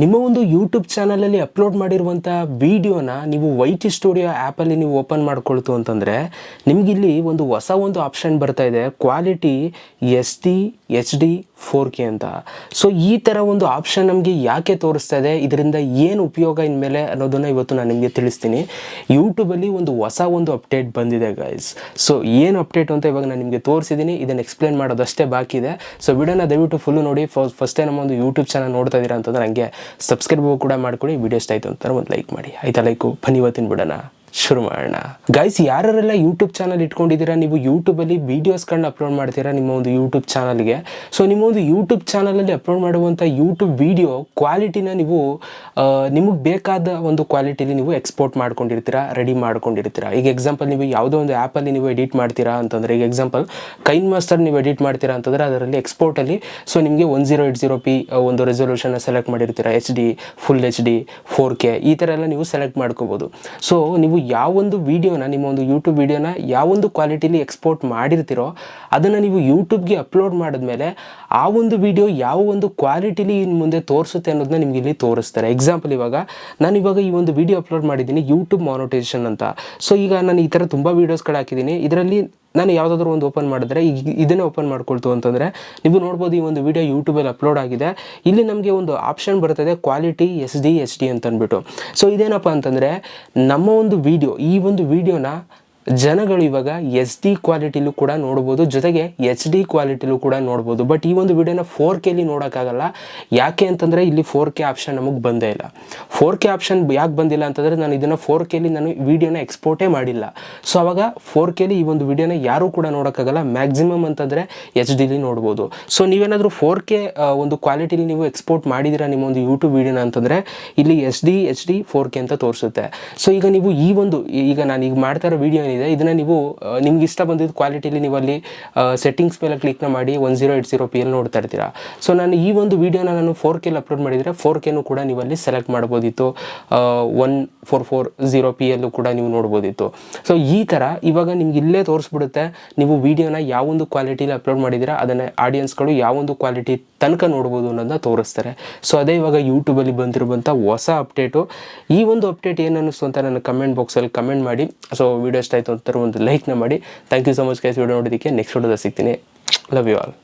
ನಿಮ್ಮ ಒಂದು ಯೂಟ್ಯೂಬ್ ಚಾನಲಲ್ಲಿ ಅಪ್ಲೋಡ್ ಮಾಡಿರುವಂಥ ವಿಡಿಯೋನ ನೀವು ವೈ ಟಿ ಸ್ಟುಡಿಯೋ ಆ್ಯಪಲ್ಲಿ ನೀವು ಓಪನ್ ಮಾಡ್ಕೊಳ್ತು ಅಂತಂದರೆ ನಿಮಗಿಲ್ಲಿ ಒಂದು ಹೊಸ ಒಂದು ಆಪ್ಷನ್ ಬರ್ತಾ ಇದೆ quality S D H D four K ಅಂತ. ಸೊ ಈ ಥರ ಒಂದು ಆಪ್ಷನ್ ನಮಗೆ ಯಾಕೆ ತೋರಿಸ್ತಾ ಇದೆ, ಇದರಿಂದ ಏನು ಉಪಯೋಗ ಇನ್ಮೇಲೆ ಅನ್ನೋದನ್ನು ಇವತ್ತು ನಾನು ನಿಮಗೆ ತಿಳಿಸ್ತೀನಿ. ಯೂಟ್ಯೂಬಲ್ಲಿ ಒಂದು ಹೊಸ ಒಂದು ಅಪ್ಡೇಟ್ ಬಂದಿದೆ ಗೈಸ್ ಸೊ ಏನು ಅಪ್ಡೇಟ್ ಅಂತ ಇವಾಗ ನಾನು ನಿಮಗೆ ತೋರಿಸಿದ್ದೀನಿ ಇದನ್ನು ಎಕ್ಸ್ಪ್ಲೇನ್ ಮಾಡೋದಷ್ಟೇ ಬಾಕಿ ಇದೆ. ಸೊ ವಿಡಿಯೋನ ದಯವಿಟ್ಟು ಫುಲ್ಲು ನೋಡಿ ಫಸ್ಟ್ ಟೈಮ್ ನಮ್ಮ ಒಂದು ಯೂಟ್ಯೂಬ್ ಚಾನಲ್ ನೋಡ್ತಾ ಇದ್ದೀರಾ ಅಂತಂದ್ರೆ ಹಂಗೆ ಸಬ್ಸ್ಕ್ರೈಬ್ ಕೂಡ ಮಾಡ್ಕೊಳ್ಳಿ ವಿಡಿಯೋ ಇಷ್ಟ ಆಯಿತು ಅಂತಾರೆ ಒಂದು ಲೈಕ್ ಮಾಡಿ. ಆಯ್ತಾ ಲೈಕು? ಬನ್ನಿ ಇವತ್ತಿನ ಬಿಡೋಣ. ಶುರು ಮಾಡೋಣ. ಗೈಸ್ ಯಾರೆಲ್ಲ ಯೂಟ್ಯೂಬ್ ಚಾನಲ್ ಇಟ್ಕೊಂಡಿದ್ದೀರಾ, ನೀವು ಯೂಟ್ಯೂಬಲ್ಲಿ ವೀಡಿಯೋಸ್ಗಳನ್ನ ಅಪ್ಲೋಡ್ ಮಾಡ್ತೀರಾ ನಿಮ್ಮ ಒಂದು ಯೂಟ್ಯೂಬ್ ಚಾನಲ್ಗೆ ಸೊ ನಿಮ್ಮ ಒಂದು ಯೂಟ್ಯೂಬ್ ಚಾನಲಲ್ಲಿ ಅಪ್ಲೋಡ್ ಮಾಡುವಂಥ ಯೂಟ್ಯೂಬ್ ವಿಡಿಯೋ ಕ್ವಾಲಿಟಿನ ನೀವು ನಿಮಗೆ ಬೇಕಾದ ಒಂದು ಕ್ವಾಲಿಟಿಲಿ ನೀವು ಎಕ್ಸ್ಪೋರ್ಟ್ ಮಾಡ್ಕೊಂಡಿರ್ತೀರಾ ರೆಡಿ ಮಾಡ್ಕೊಂಡಿರ್ತೀರಾ. ಈಗ ಎಕ್ಸಾಂಪಲ್ ನೀವು ಯಾವುದೋ ಒಂದು ಆ್ಯಪಲ್ಲಿ ನೀವು ಎಡಿಟ್ ಮಾಡ್ತೀರಾ ಅಂತಂದರೆ, ಈಗ ಎಕ್ಸಾಂಪಲ್ ಕೈನ್ ಮಾಸ್ಟರ್ ನೀವು ಎಡಿಟ್ ಮಾಡ್ತೀರಾ ಅಂತಂದರೆ ಅದರಲ್ಲಿ ಎಕ್ಸ್ಪೋರ್ಟಲ್ಲಿ ಸೊ ನಿಮಗೆ one zero eight zero P ಒಂದು ರೆಸೊಲ್ಯೂಷನ್ನ select ಮಾಡಿರ್ತೀರಾ H D full H D four K ಈ ಥರ ಎಲ್ಲ ನೀವು ಸೆಲೆಕ್ಟ್ ಮಾಡ್ಕೋಬೋದು. ಸೊ ನೀವು ಯಾವೊಂದು ವಿಡಿಯೋನ, ನಿಮ್ಮ ಒಂದು ಯೂಟ್ಯೂಬ್ ವಿಡಿಯೋನ ಯಾವೊಂದು ಕ್ವಾಲಿಟಿಲಿ ಎಕ್ಸ್ಪೋರ್ಟ್ ಮಾಡಿರ್ತೀರೋ, ಅದನ್ನು ನೀವು ಯೂಟ್ಯೂಬ್ಗೆ ಅಪ್ಲೋಡ್ ಮಾಡಿದ್ಮೇಲೆ ಆ ಒಂದು ವಿಡಿಯೋ ಯಾವ ಒಂದು ಕ್ವಾಲಿಟಿಲಿ ಇನ್ನು ಮುಂದೆ ತೋರಿಸುತ್ತೆ ಅನ್ನೋದನ್ನ ನಿಮ್ಗೆ ಇಲ್ಲಿ ತೋರಿಸ್ತಾರೆ. ಎಕ್ಸಾಂಪಲ್ ಇವಾಗ, ನಾನು ಇವಾಗ ಈ ಒಂದು ವಿಡಿಯೋ ಅಪ್ಲೋಡ್ ಮಾಡಿದ್ದೀನಿ ಯೂಟ್ಯೂಬ್ ಮಾನಿಟೈಸೇಷನ್ ಅಂತ. ಸೊ ಈಗ ನಾನು ಈ ಥರ ತುಂಬ ವೀಡಿಯೋಸ್ಗಳು ಹಾಕಿದ್ದೀನಿ. ಇದರಲ್ಲಿ ನಾನು ಯಾವುದಾದ್ರೂ ಒಂದು ಓಪನ್ ಮಾಡಿದ್ರೆ ಈಗ ಇದನ್ನೇ ಓಪನ್ ಮಾಡ್ಕೊಳ್ತು ಅಂತಂದರೆ ನೀವು ನೋಡ್ಬೋದು ಈ ಒಂದು ವಿಡಿಯೋ ಯೂಟ್ಯೂಬಲ್ಲಿ ಅಪ್ಲೋಡ್ ಆಗಿದೆ. ಇಲ್ಲಿ ನಮಗೆ ಒಂದು ಆಪ್ಷನ್ ಬರ್ತದೆ quality S D H D ಅಂತಂದ್ಬಿಟ್ಟು ಸೊ ಇದೇನಪ್ಪ ಅಂತಂದರೆ ನಮ್ಮ ಒಂದು ವಿಡಿಯೋ ಈ ಒಂದು ವಿಡಿಯೋನ ಜನಗಳು ಇವಾಗ ಎಸ್ ಡಿ ಕ್ವಾಲಿಟಿಲೂ ಕೂಡ ನೋಡ್ಬೋದು, ಜೊತೆಗೆ ಎಚ್ ಡಿ ಕ್ವಾಲಿಟಿಲೂ ಕೂಡ ನೋಡ್ಬೋದು. ಬಟ್ ಈ ಒಂದು ವಿಡಿಯೋನ ಫೋರ್ ಕೆಲಿ ನೋಡೋಕ್ಕಾಗಲ್ಲ. ಯಾಕೆ ಅಂತಂದರೆ ಇಲ್ಲಿ ಫೋರ್ ಕೆ ಆಪ್ಷನ್ ನಮಗೆ ಬಂದೇ ಇಲ್ಲ. ಫೋರ್ ಕೆ ಆಪ್ಷನ್ ಯಾಕೆ ಬಂದಿಲ್ಲ ಅಂತಂದರೆ ನಾನು ಇದನ್ನು ಫೋರ್ ಕೆಲಿ ನಾನು ವಿಡಿಯೋನ ಎಕ್ಸ್ಪೋರ್ಟೇ ಮಾಡಿಲ್ಲ. ಸೊ ಅವಾಗ ಫೋರ್ ಕೆಲಿ ಈ ಒಂದು ವಿಡಿಯೋನ ಯಾರೂ ಕೂಡ ನೋಡೋಕ್ಕಾಗಲ್ಲ. ಮ್ಯಾಕ್ಸಿಮಮ್ ಅಂತಂದರೆ ಎಚ್ ಡಿಲಿ ನೋಡ್ಬೋದು. ಸೊ ನೀವೇನಾದರೂ ಫೋರ್ ಕೆ ಒಂದು ಕ್ವಾಲಿಟಿಲಿ ನೀವು ಎಕ್ಸ್ಪೋರ್ಟ್ ಮಾಡಿದ್ದೀರಾ ನಿಮ್ಮ ಒಂದು ಯೂಟ್ಯೂಬ್ ವಿಡಿಯೋನ ಅಂತಂದರೆ ಇಲ್ಲಿ H D H D four K ಅಂತ ತೋರಿಸುತ್ತೆ. ಸೊ ಈಗ ನೀವು ಈ ಒಂದು, ಈಗ ನಾನು ಈಗ ಮಾಡ್ತಾ ಇರೋ ವಿಡಿಯೋ ಏನಿದೆ ಇದನ್ನು ನೀವು ನಿಮ್ಗೆ ಇಷ್ಟ ಬಂದಿದ್ದು ಕ್ವಾಲಿಟಿಲಿ ನೀವು ಅಲ್ಲಿ ಸೆಟ್ಟಿಂಗ್ಸ್ ಮೇಲೆ ಕ್ಲಿಕ್ನ ಮಾಡಿ one zero eight zero P ಎಲ್ಲಿ ನೋಡ್ತಾ ಇರ್ತೀರಾ. ಸೊ ನಾನು ಈ ಒಂದು ವಿಡಿಯೋನ ನಾನು ಫೋರ್ ಕೆಲ್ಲಿ ಅಪ್ಲೋಡ್ ಮಾಡಿದರೆ ಫೋರ್ ಕೆನೂ ಕೂಡ ನೀವು ಅಲ್ಲಿ ಸೆಲೆಕ್ಟ್ ಮಾಡ್ಬೋದಿತ್ತು. One four four zero P ಎಲ್ಲು ಕೂಡ ನೀವು ನೋಡ್ಬೋದಿತ್ತು. ಸೊ ಈ ಥರ ಇವಾಗ ನಿಮ್ಗೆ ಇಲ್ಲೇ ತೋರಿಸ್ಬಿಡುತ್ತೆ. ನೀವು ವಿಡಿಯೋನ ಯಾವೊಂದು ಕ್ವಾಲಿಟಿಲಿ ಅಪ್ಲೋಡ್ ಮಾಡಿದ್ದೀರಾ, ಅದನ್ನು ಆಡಿಯನ್ಸ್ಗಳು ಯಾವೊಂದು ಕ್ವಾಲಿಟಿ ತನಕ ನೋಡ್ಬೋದು ಅನ್ನೋದನ್ನ ತೋರಿಸ್ತಾರೆ. ಸೊ ಅದೇ ಇವಾಗ ಯೂಟ್ಯೂಬಲ್ಲಿ ಬಂದಿರುವಂಥ ಹೊಸ ಅಪ್ಡೇಟು ಈ ಒಂದು ಅಪ್ಡೇಟ್ ಏನು ಅನ್ನಿಸ್ತು ಅಂತ ನನ್ನ ಕಮೆಂಟ್ ಬಾಕ್ಸಲ್ಲಿ ಕಮೆಂಟ್ ಮಾಡಿ. ಸೊ ವಿಡಿಯೋ ಇಷ್ಟ ಆಯಿತು ಅಂತ ಒಂದು ಲೈಕ್ನ ಮಾಡಿ. Thank you so much guys video ನೋಡೋದಕ್ಕೆ ನೆಕ್ಸ್ಟ್ ವೀಡಿಯೋದಲ್ಲಿ ಸಿಗ್ತೀನಿ. Love you all